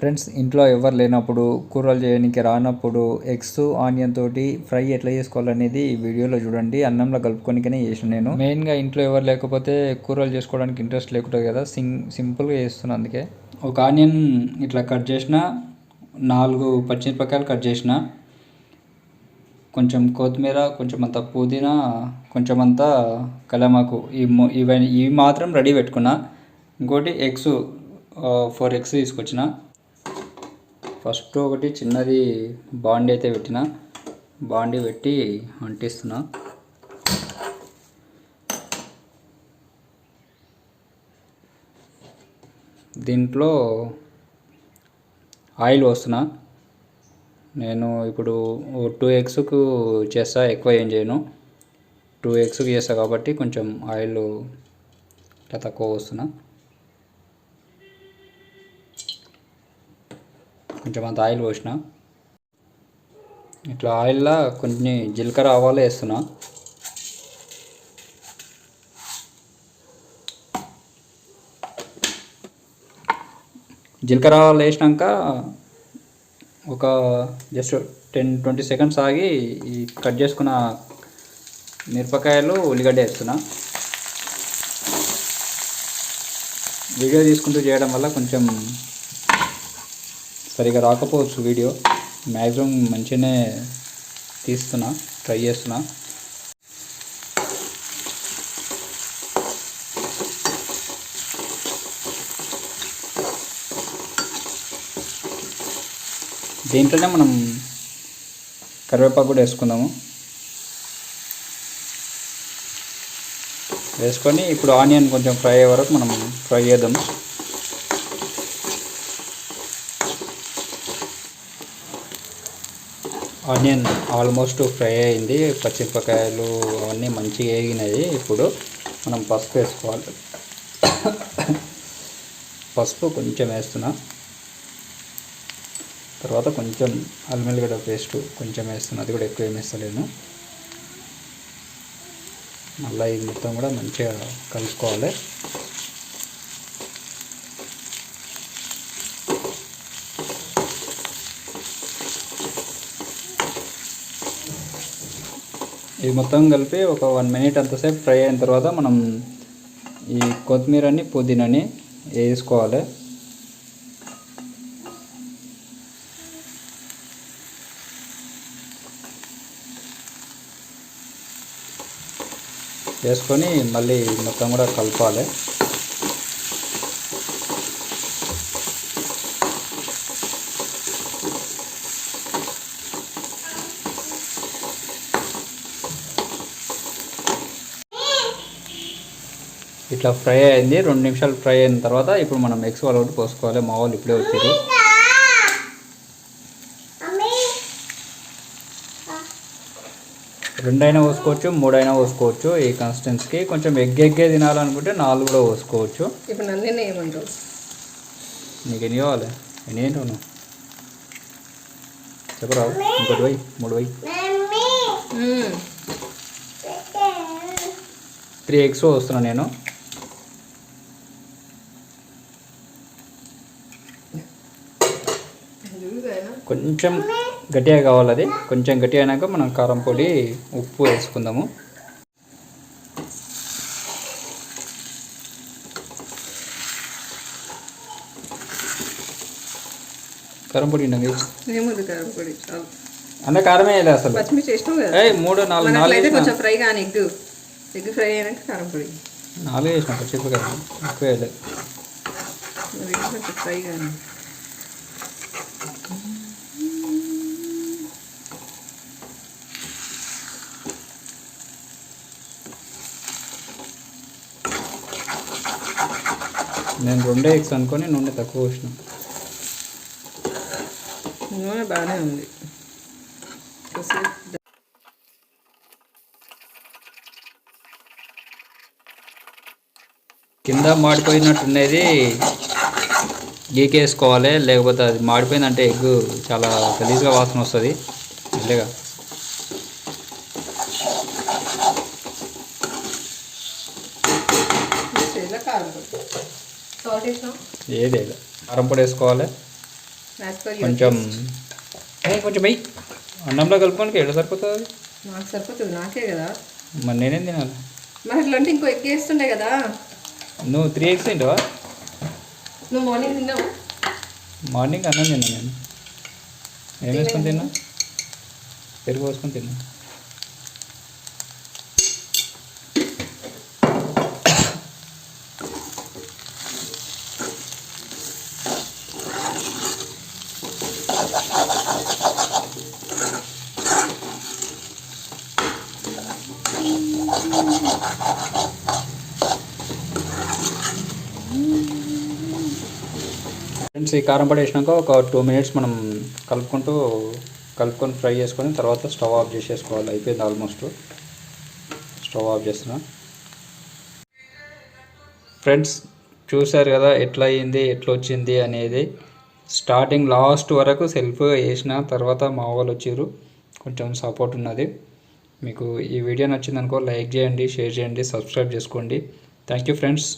Friends ఇంట్లో ఎవరు లేనప్పుడు కూరలు చేయడానికి రానప్పుడు ఎగ్స్ ఆనియన్ తోటి ఫ్రై ఎట్లా చేసుకోవాలనేది ఈ వీడియోలో చూడండి. అన్నంలో కలుపుకొనికనే చేసిన నేను. మెయిన్గా ఇంట్లో ఎవరు లేకపోతే కూరలు చేసుకోవడానికి ఇంట్రెస్ట్ లేకుంటుంది కదా సింగ్ సింపుల్గా చేస్తున్నాను అందుకే. ఒక ఆనియన్ ఇట్లా కట్ చేసిన నాలుగు పచ్చిమిరపకాయలు కట్ చేసిన కొంచెం కొత్తిమీర కొంచెం అంత పుదీనా కొంచెం అంతా కలమాకు ఈ ఇవి ఇవన్నీ ఇవి మాత్రం రెడీ పెట్టుకున్నా. ఇంకోటి ఎగ్స్ ఫోర్ ఎగ్స్ తీసుకొచ్చిన. ఫస్ట్ ఒకటి చిన్నది బాండి అయితే పెట్టిన. బాండి పెట్టి అంటిస్తున్నా. దీంట్లో ఆయిల్ పోస్తున్నా. నేను ఇప్పుడు టూ ఎగ్స్కు చేస్తా ఎక్కువ ఏం చేయను. టూ ఎగ్స్కి చేస్తా కాబట్టి కొంచెం ఆయిల్ ఇట్లా తక్కువ వస్తున్నా కొంచెం అంత ఆయిల్ పోసిన. ఇట్లా ఆయిల్లో కొన్ని జీలకర్ర ఆవాలు వేస్తున్నా. జీలకర్ర ఆవాలు వేసినాక ఒక జస్ట్ టెన్ ట్వంటీ సెకండ్స్ ఆగి ఈ కట్ చేసుకున్న మిరపకాయలు ఉల్లిగడ్డ వేస్తున్నా. వీడియో తీసుకుంటూ చేయడం వల్ల కొంచెం సరిగా రాకపోవచ్చు వీడియో. మ్యాక్సిమం మంచిగానే తీస్తున్నా ట్రై చేస్తున్నా. దీంట్లోనే మనం కరివేపాకు కూడా వేసుకుందాము. వేసుకొని ఇప్పుడు ఆనియన్ కొంచెం ఫ్రై అయ్యే వరకు మనం ఫ్రై చేద్దాం ఆనియన్ ఆల్మోస్ట్ ఫ్రై అయింది. పచ్చిమిరపకాయలు అవన్నీ మంచిగా వేగినాయి ఇప్పుడు మనం పసుపు వేసుకోవాలి. పసుపు కొంచెం వేస్తున్నా. తర్వాత కొంచెం అల్మెల్లిగడ్డ పేస్ట్ కొంచెం వేస్తున్నా. అది కూడా ఎక్కువ ఏమేస్తలేను వేస్తలేను. మళ్ళీ ఇది మొత్తం కూడా మంచిగా కలుపుకోవాలి. ఇది మొత్తం కలిపి ఒక వన్ మినిట్ అంతసేపు ఫ్రై అయిన తర్వాత మనం ఈ కొత్తిమీరని పుదీనాని వేసుకోవాలి. వేసుకొని మళ్ళీ మొత్తం కూడా కలపాలి. ఇట్లా ఫ్రై అయింది. రెండు నిమిషాలు ఫ్రై అయిన తర్వాత ఇప్పుడు మనం ఎగ్స్ వాళ్ళు ఒకటి పోసుకోవాలి. మా వాళ్ళు ఇప్పుడే వచ్చారు రెండైనా పోసుకోవచ్చు మూడైనా పోసుకోవచ్చు. ఈ కన్సిస్టెన్సీకి కొంచెం ఎగ్ ఎగ్గే తినాలనుకుంటే నాలుగు కూడా పోసుకోవచ్చు. ఇప్పుడు నన్ను ఏమంటావు నీకు ఎన్ని కావాలి? ఎన్ని ఏంటో నువ్వు? చెప్పరావు ఇంకోటి పోయి మూడు పోయి. మ్మ్. త్రీ ఎగ్స్ వస్తున్నా నేను. కొంచెం గట్టిగా కావాలి అది కొంచెం గట్టిగా అయినాక మనం కారం పొడి ఉప్పు వేసుకుందాము. కారం పొడి ఏముంది కారం పొడి? చాలు. అన్న కారమే వేయలేదు అసలు. పచ్చిమిర్చి వేసినావు కదా? ఏయ్ మూడు నాలుగు నాలుగు వేసిన. కొంచెం ఫ్రై కానీ ఎగ్. ఎగ్ ఫ్రై అయినాక కారం పొడి. నాలుగు వేసిన పచ్చిమిరపకాయలు. ఎక్కువ వేయలేదు. ఫ్రై కానీ. నేను రెండే ఎగ్స్ అనుకొని నూనె తక్కువ వేసిన నూనె బాగానే ఉంది. కింద మాడిపోయినట్టున్నది గీకేసుకోవాలి లేకపోతే అది మాడిపోయిందంటే ఎగ్ చాలా గలీజ్గా వాసన వస్తుంది. మెల్లగా. కారం సాల్ట్ వేసినాం ఏది కారం పొడి వేసుకోవాలి. కొంచెం కొంచెం వెయ్యి అన్నంలో కలుపుకోనికి ఎక్కడ సరిపోతుంది? నాకు సరిపోతుంది నాకే కదా. మరి నేనేం తినాలి? మరి అట్లా అంటే ఇంకో ఎగ్ వేస్తుండే కదా. నువ్వు త్రీ ఎగ్స్ తింటావా? నువ్వు మార్నింగ్ తిన్నావు? మార్నింగ్ అన్నం తిన్నా నేను. ఏం వేసుకొని తిన్నా? పెరుగు వేసుకొని తిన్నా. ఫ్రెండ్స్ ఈ కారం పొడి వేసినాక ఒక టూ మినిట్స్ మనం కలుపుకుంటూ కలుపుకొని ఫ్రై చేసుకొని తర్వాత స్టవ్ ఆఫ్ చేసేసుకోవాలి. అయిపోయింది ఆల్మోస్ట్. స్టవ్ ఆఫ్ చేస్తున్నా. ఫ్రెండ్స్ చూశారు కదా ఎట్లా అయింది ఎట్లా వచ్చింది అనేది. స్టార్టింగ్ లాస్ట్ వరకు సెల్ఫ్గా వేసిన తర్వాత మా వాళ్ళు వచ్చారు కొంచెం సపోర్ట్ ఉన్నది. మీకు ఈ వీడియో నచ్చిందనుకో లైక్ చేయండి షేర్ చేయండి సబ్స్క్రైబ్ చేసుకోండి. Thank you friends